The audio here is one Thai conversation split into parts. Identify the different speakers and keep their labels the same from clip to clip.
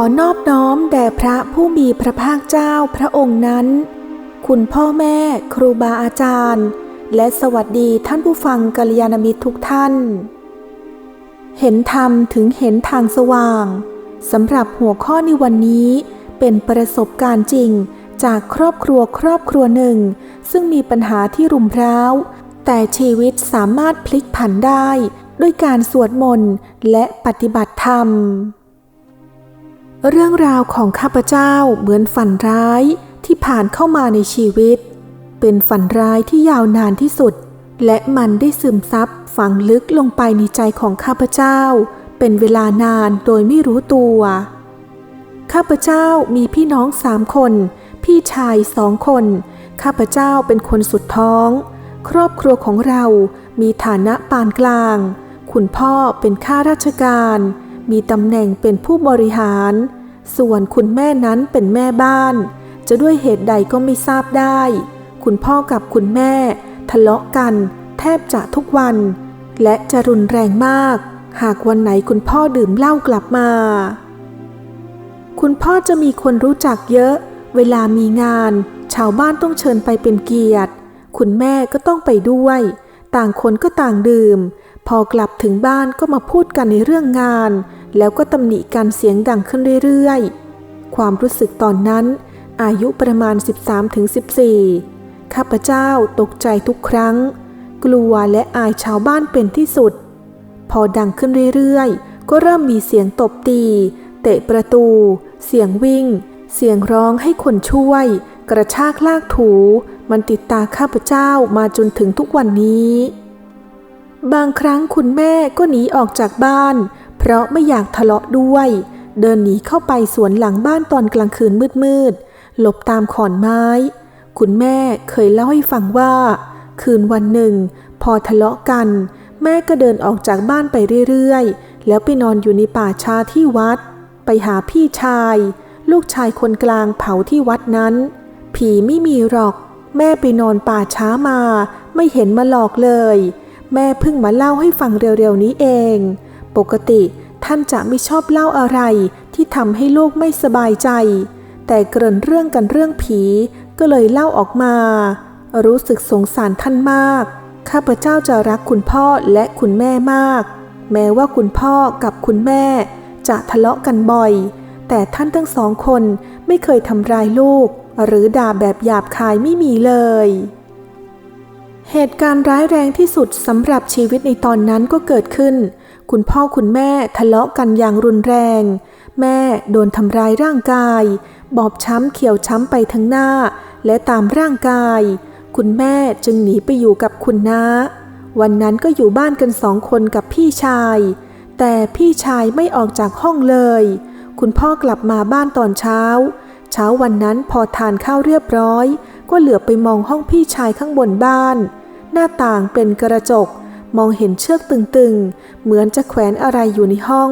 Speaker 1: อนอบน้อมแด่พระผู้มีพระภาคเจ้าพระองค์นั้น คุณพ่อแม่ครูบาอาจารย์ และสวัสดีท่านผู้ฟังกัลยาณมิตรทุกท่าน เห็นธรรมถึงเห็นทางสว่างสำหรับหัวข้อในวันนี้เป็นประสบการณ์จริงจากครอบครัวครอบครัวหนึ่ง ซึ่งมีปัญหาที่รุมร้าว แต่ชีวิตสามารถพลิกผันได้ ด้วยการสวดมนต์และปฏิบัติธรรม เรื่องราวของข้าพเจ้าเหมือนฝันร้ายที่ผ่านเข้ามาในชีวิต เป็นฝันร้ายที่ยาวนานที่สุด และมันได้ซึมซับฝังลึกลงไปในใจของข้าพเจ้า เป็นเวลานานโดยไม่รู้ตัว ข้าพเจ้ามีพี่น้องสามคน พี่ชายสองคน ข้าพเจ้าเป็นคนสุดท้อง ครอบครัวของเรามีฐานะปานกลาง คุณพ่อเป็นข้าราชการ มีตำแหน่งเป็นผู้บริหาร ส่วนคุณแม่นั้นเป็นแม่บ้าน จะด้วยเหตุใดก็ไม่ทราบได้ คุณพ่อกับคุณแม่ ทะเลาะกัน แทบจะทุกวัน และจะรุนแรงมาก หากวันไหนคุณพ่อดื่มเหล้ากลับมา คุณพ่อจะมีคนรู้จักเยอะ เวลามีงาน ชาวบ้านต้องเชิญไปเป็นเกียรติ คุณแม่ก็ต้องไปด้วย ต่างคนก็ต่างดื่ม พอกลับถึงบ้านก็มาพูดกันในเรื่องงาน แล้วก็ตำหนิกันเสียงดังขึ้นเรื่อยๆ ความรู้สึกตอนนั้น อายุประมาณ 13-14 ข้าพเจ้าตกใจทุกครั้ง กลัวและอายชาวบ้านเป็นที่สุด พอดังขึ้นเรื่อยๆ ก็เริ่มมีเสียงตบตี เตะประตู เสียงวิ่ง เสียงร้องให้คนช่วย กระชากลากถู มันติดตาข้าพเจ้ามาจนถึงทุกวันนี้บางครั้งคุณแม่ก็หนีออกจากบ้าน เพราะไม่อยากทะเลาะด้วย เดินหนีเข้าไปสวนหลังบ้านตอนกลางคืนมืดๆหลบตามขอนไม้ คุณแม่เคยเล่าให้ฟังว่า คืนวันหนึ่ง พอทะเลาะกัน แม่ก็เดินออกจากบ้านไปเรื่อยๆ แล้วไปนอนอยู่ในป่าช้าที่วัด ไปหาพี่ชาย ลูกชายคนกลางเผาที่วัดนั้น ผีไม่มีหรอก แม่ไปนอนป่าช้ามา ไม่เห็นมาหลอกเลย แม่เพิ่งมาเล่าให้ฟังเร็วๆนี้เอง ปกติท่านจะไม่ชอบเล่าอะไรที่ทำให้โลกไม่สบายใจ แต่เกริ่นเรื่องกันเรื่องผีก็เลยเล่าออกมา รู้สึกสงสารท่านมาก ข้าพเจ้าจะรักคุณพ่อและคุณแม่มาก แม้ว่าคุณพ่อกับคุณแม่ จะทะเลาะกันบ่อย แต่ท่านทั้งสองคนไม่เคยทำร้ายลูก หรือด่าแบบหยาบคายไม่มีเลย เหตุการณ์ร้ายแรงที่สุดสำหรับชีวิตในตอนนั้นก็เกิดขึ้น คุณพ่อคุณแม่ทะเลาะกันอย่างรุนแรง แม่โดนทำร้ายร่างกาย บอบช้ำเขียวช้ำไปทั้งหน้า และตามร่างกาย คุณแม่จึงหนีไปอยู่กับคุณน้า วันนั้นก็อยู่บ้านกันสองคนกับพี่ชาย แต่พี่ชายไม่ออกจากห้องเลย คุณพ่อกลับมาบ้านตอนเช้า เช้าวันนั้นพอทานข้าวเรียบร้อย ก็เหลือไปมองห้องพี่ชายข้างบนบ้าน หน้าต่างเป็นกระจก มองเห็นเชือกตึงๆ เหมือนจะแขวนอะไรอยู่ในห้อง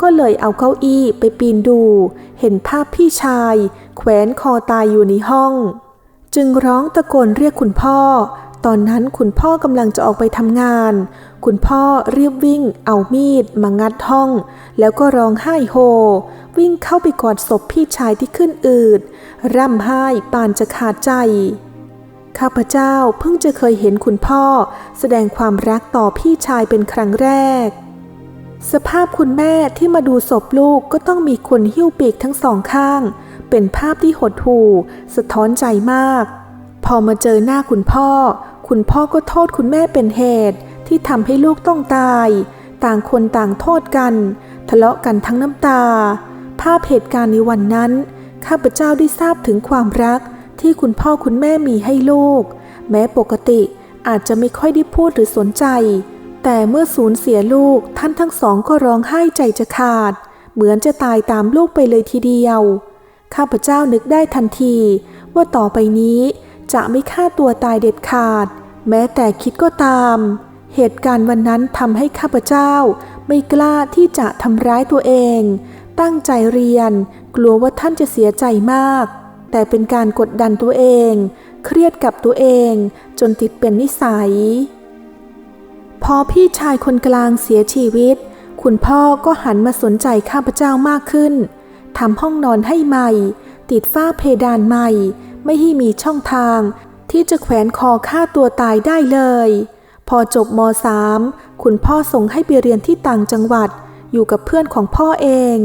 Speaker 1: ก็เลยเอาเก้าอี้ไปปีนดู เห็นภาพพี่ชาย แขวนคอตายอยู่ในห้อง จึงร้องตะโกนเรียกคุณพ่อ ตอนนั้นคุณพ่อกำลังจะออกไปทำงาน คุณพ่อรีบวิ่ง เอามีดมางัดห้อง แล้วก็ร้องไห้โฮ วิ่งเข้าไปกอดศพพี่ชายที่ขึ้นอืด ร่ำไห้ปานจะขาดใจ ข้าพเจ้าเพิ่งจะเคยเห็นคุณพ่อ แสดงความรักต่อพี่ชายเป็นครั้งแรก สภาพคุณแม่ที่มาดูศพลูกก็ต้องมีคนหิ้วปีกทั้งสองข้าง เป็นภาพที่หดหู่ สะท้อนใจมาก พอมาเจอหน้าคุณพ่อ คุณพ่อก็โทษคุณแม่เป็นเหตุ ที่ทำให้ลูกต้องตาย ต่างคนต่างโทษกัน ทะเลาะกันทั้งน้ำตา ภาพเหตุการณ์ในวันนั้น ข้าพเจ้าได้ทราบถึงความรัก ที่คุณพ่อคุณแม่มีให้ลูก แม้ปกติอาจจะไม่ค่อยได้พูดหรือสนใจ แต่เมื่อสูญเสียลูกท่านทั้งสองก็ร้องไห้ใจจะขาด เหมือนจะตายตามลูกไปเลยทีเดียว ข้าพเจ้านึกได้ทันที ว่าต่อไปนี้จะไม่ฆ่าตัวตายเด็ดขาด แม้แต่คิดก็ตาม เหตุการณ์วันนั้นทำให้ข้าพเจ้า ไม่กล้าที่จะทำร้ายตัวเอง ตั้งใจเรียน กลัวว่าท่านจะเสียใจมาก แต่เป็นการกดดันตัวเอง เครียดกับตัวเองจนติดเป็นนิสัย พอพี่ชายคนกลางเสียชีวิต คุณพ่อก็หันมาสนใจข้าพเจ้ามากขึ้นทำห้องนอนให้ใหม่ ติดฝ้าเพดานใหม่ ไม่ให้มีช่องทาง ที่จะแขวนคอฆ่าตัวตายได้เลย พอจบม .3 คุณพ่อส่งให้ไปเรียนที่ต่างจังหวัด อยู่กับเพื่อนของพ่อเอง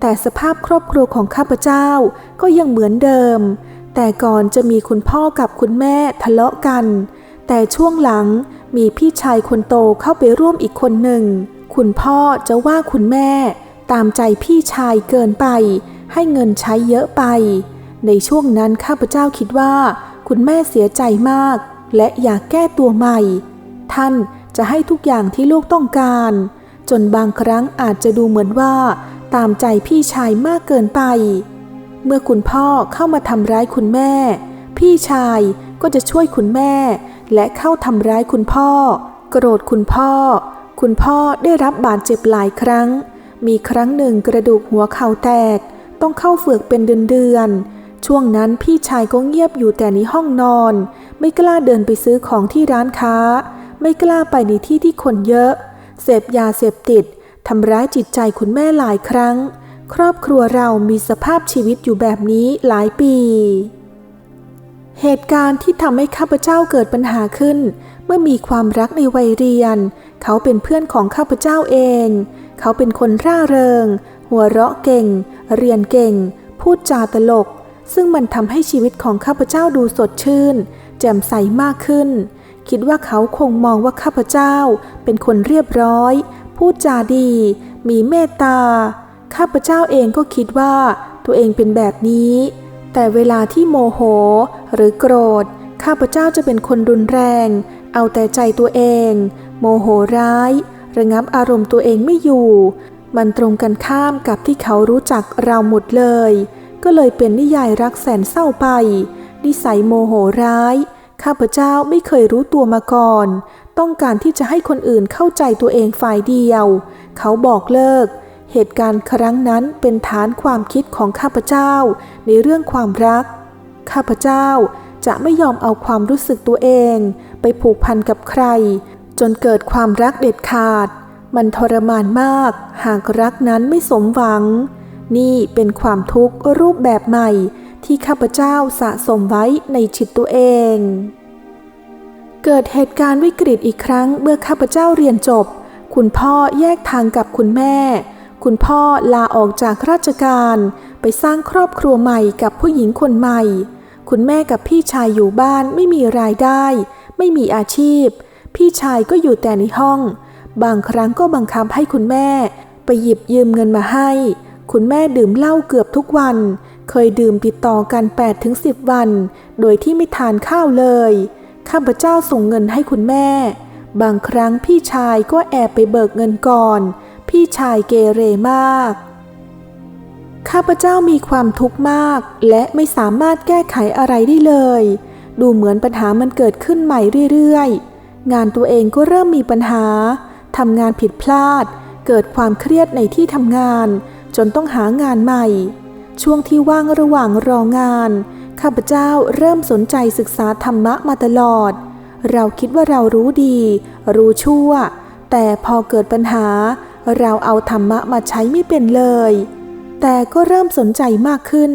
Speaker 1: แต่สภาพครอบครัวของข้าพเจ้าก็ยังเหมือนเดิม แต่ก่อนจะมีคุณพ่อกับคุณแม่ทะเลาะกัน แต่ช่วงหลังมีพี่ชายคนโตเข้าไปร่วมอีกคนหนึ่ง คุณพ่อจะว่าคุณแม่ตามใจพี่ชายเกินไป ให้เงินใช้เยอะไป ในช่วงนั้นข้าพเจ้าคิดว่า คุณแม่เสียใจมาก และอยากแก้ตัวใหม่ ท่านจะให้ทุกอย่างที่ลูกต้องการ จนบางครั้งอาจจะดูเหมือนว่า ตามใจพี่ชายมากเกินไป เมื่อคุณพ่อเข้ามาทำร้ายคุณแม่ พี่ชายก็จะช่วยคุณแม่ และเข้าทำร้ายคุณพ่อ โกรธคุณพ่อ คุณพ่อได้รับบาดเจ็บหลายครั้ง มีครั้งหนึ่งกระดูกหัวเข่าแตก ต้องเข้าเฝือกเป็นเดือนๆช่วงนั้นพี่ชายก็เงียบอยู่แต่ในห้องนอน ไม่กล้าเดินไปซื้อของที่ร้านค้า ไม่กล้าไปในที่ที่คนเยอะ เสพยาเสพติด ทำร้ายจิตใจคุณแม่หลายครั้ง ครอบครัวเรามีสภาพชีวิตอยู่แบบนี้หลายปี เหตุการณ์ที่ทำให้ข้าพเจ้าเกิดปัญหาขึ้น เมื่อมีความรักในวัยเรียน เขาเป็นเพื่อนของข้าพเจ้าเอง เขาเป็นคนร่าเริง หัวเราะเก่ง เรียนเก่ง พูดจาตลก ซึ่งมันทำให้ชีวิตของข้าพเจ้าดูสดชื่น แจ่มใสมากขึ้น คิดว่าเขาคงมองว่าข้าพเจ้าเป็นคนเรียบร้อย พูดจาดี มีเมตตา ข้าพเจ้าเองก็คิดว่าตัวเองเป็นแบบนี้ แต่เวลาที่โมโหหรือโกรธ ข้าพเจ้าจะเป็นคนรุนแรง เอาแต่ใจตัวเอง โมโหร้าย ระงับอารมณ์ตัวเองไม่อยู่ มันตรงกันข้ามกับที่เขารู้จักเราหมดเลย ก็เลยเป็นนิยายรักแสนเศร้าไป นิสัยโมโหร้าย ข้าพเจ้าไม่เคยรู้ตัวมาก่อน ต้องการที่จะให้คนอื่นเข้าใจตัวเองฝ่ายเดียว เขาบอกเลิก เหตุการณ์ครั้งนั้นเป็นฐานความคิดของข้าพเจ้า ในเรื่องความรัก ข้าพเจ้าจะไม่ยอมเอาความรู้สึกตัวเอง ไปผูกพันกับใคร จนเกิดความรักเด็ดขาด มันทรมานมาก หากรักนั้นไม่สมหวัง นี่เป็นความทุกข์รูปแบบใหม่ที่ข้าพเจ้าสะสมไว้ในจิตตัวเอง เกิดเหตุการณ์วิกฤตอีกครั้งเมื่อข้าพเจ้าเรียนจบ คุณพ่อแยกทางกับคุณแม่ คุณพ่อลาออกจากราชการ ไปสร้างครอบครัวใหม่กับผู้หญิงคนใหม่ คุณแม่กับพี่ชายอยู่บ้านไม่มีรายได้ ไม่มีอาชีพ พี่ชายก็อยู่แต่ในห้อง บางครั้งก็บังคับให้คุณแม่ ไปหยิบยืมเงินมาให้ คุณแม่ดื่มเหล้าเกือบทุกวัน เคยดื่มติดต่อกัน8-10 วัน โดยที่ไม่ทานข้าวเลย ข้าพเจ้าส่งเงินให้คุณแม่ บางครั้งพี่ชายก็แอบไปเบิกเงินก่อน พี่ชายเกเรมาก ข้าพเจ้ามีความทุกข์มาก และไม่สามารถแก้ไขอะไรได้เลย ดูเหมือนปัญหามันเกิดขึ้นใหม่เรื่อยๆ งานตัวเองก็เริ่มมีปัญหา ทำงานผิดพลาด เกิดความเครียดในที่ทำงาน จนต้องหางานใหม่ ช่วงที่ว่างระหว่างรองาน ข้าพเจ้าเริ่มสนใจศึกษาธรรมะมาตลอด เราคิดว่าเรารู้ดี รู้ชั่ว แต่พอเกิดปัญหา เราเอาธรรมะมาใช้ไม่เป็นเลย แต่ก็เริ่มสนใจมากขึ้น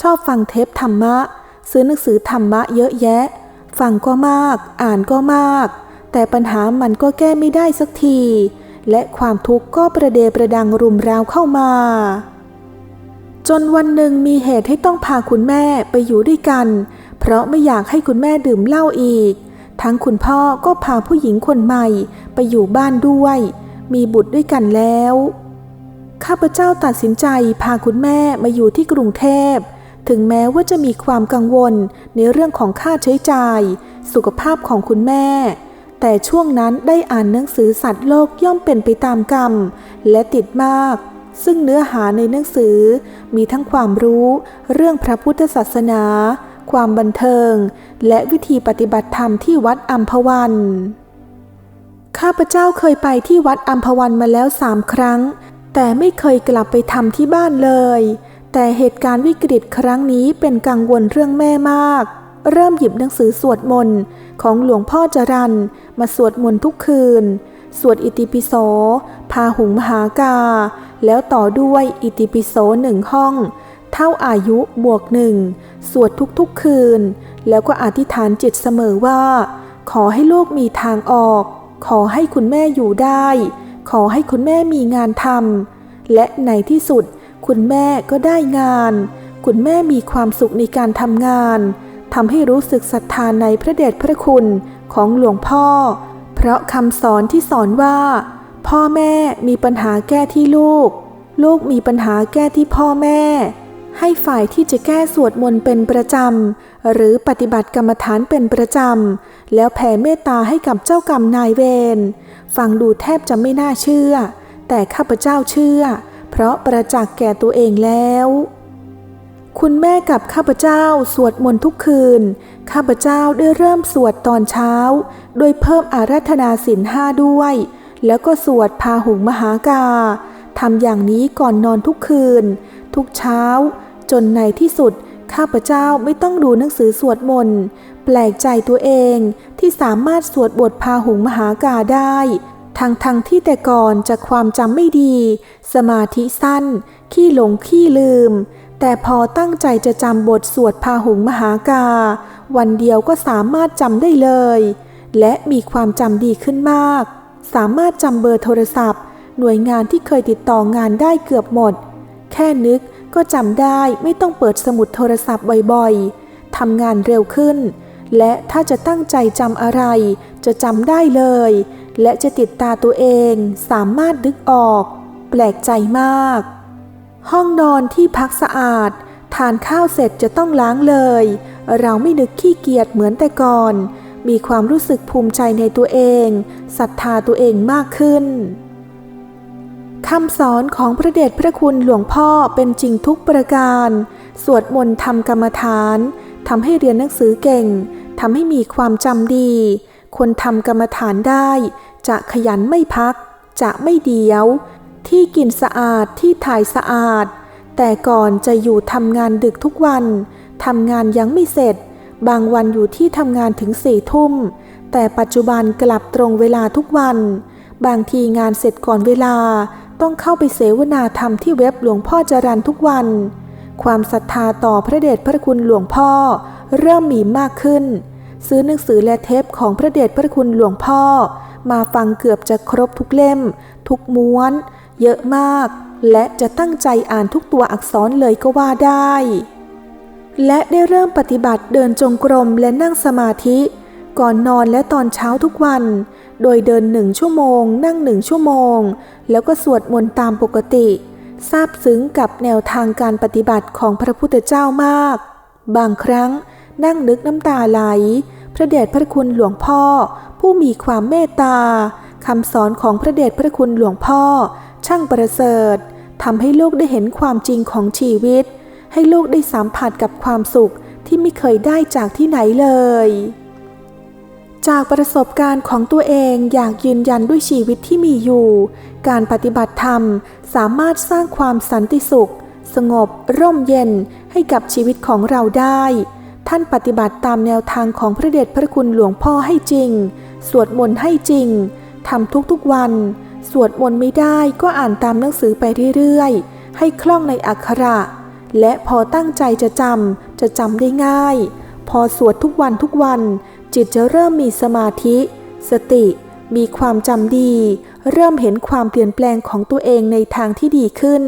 Speaker 1: ชอบฟังเทปธรรมะ ซื้อหนังสือธรรมะเยอะแยะ ฟังก็มาก อ่านก็มาก แต่ปัญหามันก็แก้ไม่ได้สักที และความทุกข์ก็ประเดประดังรุมราวเข้ามา จนวันหนึ่งมีเหตุให้ต้องพาคุณแม่ไปอยู่ด้วยกัน เพราะไม่อยากให้คุณแม่ดื่มเหล้าอีก ทั้งคุณพ่อก็พาผู้หญิงคนใหม่ไปอยู่บ้านด้วย มีบุตรด้วยกันแล้ว ข้าพเจ้าตัดสินใจพาคุณแม่มาอยู่ที่กรุงเทพ ถึงแม้ว่าจะมีความกังวลในเรื่องของค่าใช้จ่าย สุขภาพของคุณแม่ แต่ช่วงนั้นได้อ่านหนังสือสัตว์โลกย่อมเป็นไปตามกรรม และติดมาก ซึ่งเนื้อหาในหนังสือมีทั้งความรู้เรื่องพระพุทธศาสนา ความบันเทิง และวิธีปฏิบัติธรรมที่วัดอัมพวัน ข้าพเจ้าเคยไปที่วัดอัมพวันมาแล้วสามครั้ง แต่ไม่เคยกลับไปทำที่บ้านเลย แต่เหตุการณ์วิกฤตครั้งนี้เป็นกังวลเรื่องแม่มาก เริ่มหยิบหนังสือสวดมนต์ของหลวงพ่อจรันมาสวดมนต์ทุกคืน สวดอิติปิโส พาหุงมหากา แล้วต่อด้วยอิติปิโสหนึ่งห้อง เท่าอายุบวกหนึ่ง สวดทุกๆคืน แล้วก็อธิษฐานจิตเสมอว่า ขอให้ลูกมีทางออก ขอให้คุณแม่อยู่ได้ ขอให้คุณแม่มีงานทำ และในที่สุด คุณแม่ก็ได้งาน คุณแม่มีความสุขในการทำงานทำให้รู้สึกศรัทธาในพระเดชพระคุณของหลวงพ่อ ราะคำสอนที่สอนว่า พ่อแม่มีปัญหาแก้ที่ลูก ลูกมีปัญหาแก้ที่พ่อแม่ ให้ฝ่ายที่จะแก้สวดมนต์เป็นประจำ หรือปฏิบัติกรรมฐานเป็นประจำ แล้วแผ่เมตตาให้กับเจ้ากรรมนายเวรฟังดูแทบจะไม่น่าเชื่อ แต่ข้าพเจ้าเชื่อ เพราะประจักษ์แก่ตัวเองแล้ว คุณแม่กับข้าพเจ้าสวดมนต์ทุกคืน ข้าพเจ้าได้เริ่มสวดตอนเช้า โดยเพิ่มอาราธนาศีลห้าด้วย แล้วก็สวดพาหุงมหากาทำอย่างนี้ก่อนนอนทุกคืน ทุกเช้า จนในที่สุด ข้าพเจ้าไม่ต้องดูหนังสือสวดมนต์ แปลกใจตัวเองที่สามารถสวดบทพาหุงมหากาได้ทั้งทั้งที่แต่ก่อนจะความจำไม่ดี สมาธิสั้น ขี้หลงขี้ลืม แต่พอตั้งใจจะจำบทสวดพาหุงมหากา วันเดียวก็สามารถจำได้เลย และมีความจำดีขึ้นมาก สามารถจำเบอร์โทรศัพท์ หน่วยงานที่เคยติดต่องานได้เกือบหมด แค่นึกก็จำได้ไม่ต้องเปิดสมุดโทรศัพท์บ่อยๆทำงานเร็วขึ้น และถ้าจะตั้งใจจำอะไร จะจำได้เลย และจะติดตาตัวเอง สามารถดึกออก แปลกใจมาก ห้องนอนที่พักสะอาด ทานข้าวเสร็จจะต้องล้างเลย เราไม่นึกขี้เกียจเหมือนแต่ก่อน มีความรู้สึกภูมิใจในตัวเองศรัทธาตัวเองมากขึ้นคำสอนของพระเดชพระคุณหลวงพ่อเป็นจริงทุกประการ สวดมนต์ทำกรรมฐานทำให้เรียนหนังสือเก่งทำให้มีความจำดี คนทำกรรมฐานได้ จะขยันไม่พัก จะไม่เดียว ที่กินสะอาดที่ถ่ายสะอาด แต่ก่อนจะอยู่ทำงานดึกทุกวันทำงานยังไม่เสร็จ บางวันอยู่ที่ทำงานถึงสี่ทุ่ม แต่ปัจจุบันกลับตรงเวลาทุกวัน บางทีงานเสร็จก่อนเวลา ต้องเข้าไปเสวนาธรรมที่เว็บหลวงพ่อจรันทุกวัน ความศรัทธาต่อพระเดชพระคุณหลวงพ่อ เริ่มมีมากขึ้น ซื้อหนังสือและเทปของพระเดชพระคุณหลวงพ่อ มาฟังเกือบจะครบทุกเล่ม ทุกม้วน เยอะมาก และจะตั้งใจอ่านทุกตัวอักษรเลยก็ว่าได้ และได้เริ่มปฏิบัติเดินจงกรมและนั่งสมาธิ ก่อนนอนและตอนเช้าทุกวัน โดยเดินหนึ่งชั่วโมง นั่งหนึ่งชั่วโมง แล้วก็สวดมนต์ตามปกติซาบซึ้งกับแนวทางการปฏิบัติของพระพุทธเจ้ามาก บางครั้งนั่งนึกน้ำตาไหล พระเดชพระคุณหลวงพ่อ ผู้มีความเมตตาคำสอนของพระเดชพระคุณหลวงพ่อ ช่างประเสริฐทำให้โลกได้เห็นความจริงของชีวิต ให้โลกได้สัมผัสกับความสุขที่ไม่เคยได้จากที่ไหนเลย จากประสบการณ์ของตัวเองอยากยืนยันด้วยชีวิตที่มีอยู่ การปฏิบัติธรรมสามารถสร้างความสันติสุข สงบ ร่มเย็นให้กับชีวิตของเราได้ ท่านปฏิบัติตามแนวทางของพระเดชพระคุณหลวงพ่อให้จริง สวดมนต์ให้จริงทำทุกๆวัน สวดมนต์ไม่ได้ก็อ่านตามหนังสือไปเรื่อยๆ ให้คล่องในอักขระ และพอตั้งใจจะจำจะจำได้ง่าย พอสวดทุกวันทุกวัน จิตจะเริ่มมีสมาธิ สติ มีความจำดี เริ่มเห็นความเปลี่ยนแปลงของตัวเองในทางที่ดีขึ้น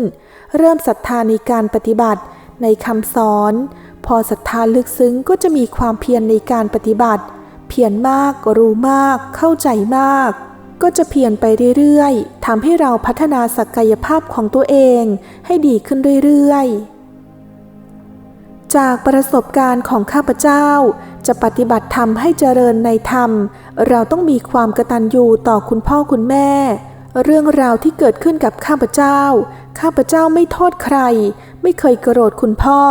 Speaker 1: เริ่มศรัทธาในการปฏิบัติ ในคำสอน พอศรัทธาลึกซึ้งก็จะมีความเพียรในการปฏิบัติ เพียรมากรู้มาก เข้าใจมาก ก็จะเพียรไปเรื่อยๆทำให้เราพัฒนาศักยภาพของตัวเองให้ดีขึ้นเรื่อยๆ จากประสบการณ์ของข้าพเจ้า จะปฏิบัติธรรมให้เจริญในธรรม เราต้องมีความกตัญญูต่อคุณพ่อคุณแม่ เรื่องราวที่เกิดขึ้นกับข้าพเจ้า ข้าพเจ้าไม่โทษใคร ไม่เคยโกรธคุณพ่อ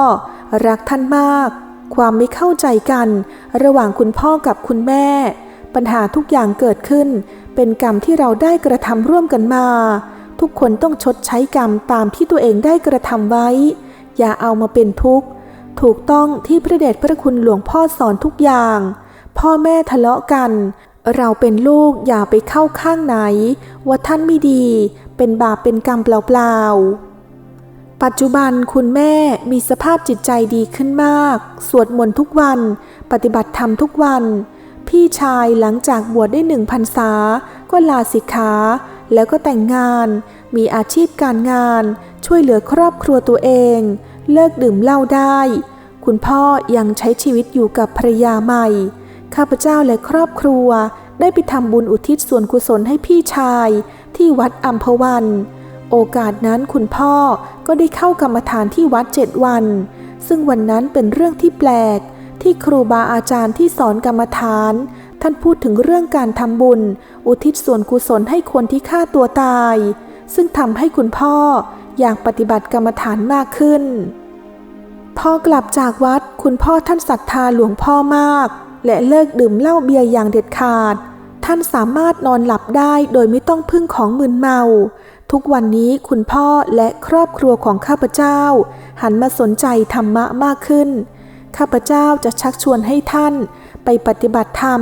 Speaker 1: รักท่านมาก ความไม่เข้าใจกัน ระหว่างคุณพ่อกับคุณแม่ ปัญหาทุกอย่างเกิดขึ้น เป็นกรรมที่เราได้กระทำร่วมกันมา ทุกคนต้องชดใช้กรรมตามที่ตัวเองได้กระทำไว้ อย่าเอามาเป็นทุกข์ ถูกต้องที่พระเดชพระคุณหลวงพ่อสอนทุกอย่าง พ่อแม่ทะเลาะกัน เราเป็นลูกอย่าไปเข้าข้างไหน ว่าท่านไม่ดี เป็นบาปเป็นกรรมเปล่าๆ ปัจจุบันคุณแม่มีสภาพจิตใจดีขึ้นมาก สวดมนต์ทุกวัน ปฏิบัติธรรมทุกวัน พี่ชายหลังจากบวชได้หนึ่งพรรษา ก็ลาสิกขาแล้วก็แต่งงาน มีอาชีพการงาน ช่วยเหลือครอบครัวตัวเอง เลิกดื่มเหล้าได้ คุณพ่อยังใช้ชีวิตอยู่กับภรรยาใหม่ ข้าพเจ้าและครอบครัวได้ไปทำบุญอุทิศส่วนกุศลให้พี่ชาย ที่วัดอัมพวัน โอกาสนั้นคุณพ่อก็ได้เข้ากรรมฐานที่วัดเจ็ดวัน ซึ่งวันนั้นเป็นเรื่องที่แปลก ที่ครูบาอาจารย์ที่สอนกรรมฐาน ท่านพูดถึงเรื่องการทำบุญ อุทิศส่วนกุศลให้คนที่ฆ่าตัวตาย ซึ่งทำให้คุณพ่ออยากปฏิบัติกรรมฐานมากขึ้น พอกลับจากวัดคุณพ่อท่านศรัทธาหลวงพ่อมาก และเลิกดื่มเหล้าเบียร์อย่างเด็ดขาด ท่านสามารถนอนหลับได้โดยไม่ต้องพึ่งของมึนเมา ทุกวันนี้คุณพ่อและครอบครัวของข้าพเจ้า หันมาสนใจธรรมะมากขึ้น ข้าพเจ้าจะชักชวนให้ท่านไปปฏิบัติธรรม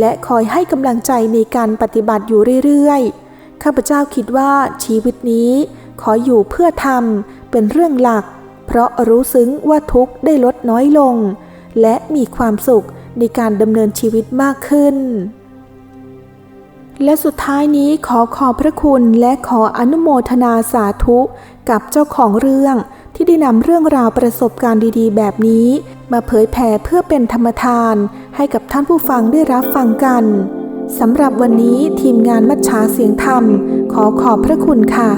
Speaker 1: และคอยให้กำลังใจในการปฏิบัติอยู่เรื่อยๆ ข้าพเจ้าคิดว่าชีวิตนี้ขออยู่เพื่อธรรมเป็นเรื่องหลัก เพราะรู้ซึ้งว่าทุกข์ได้ลดน้อยลง และมีความสุขในการดำเนินชีวิตมากขึ้น และสุดท้ายนี้ขอขอบพระคุณและขออนุโมทนาสาธุกับเจ้าของเรื่อง ที่ได้นำเรื่องราวประสบการณ์ดีๆ แบบนี้ มาเผยแผ่เพื่อเป็นธรรมทาน ให้กับท่านผู้ฟังได้รับฟังกันสำหรับวันนี้ทีมงานมัชชาเสียงธรรม ขอขอบพระคุณค่ะ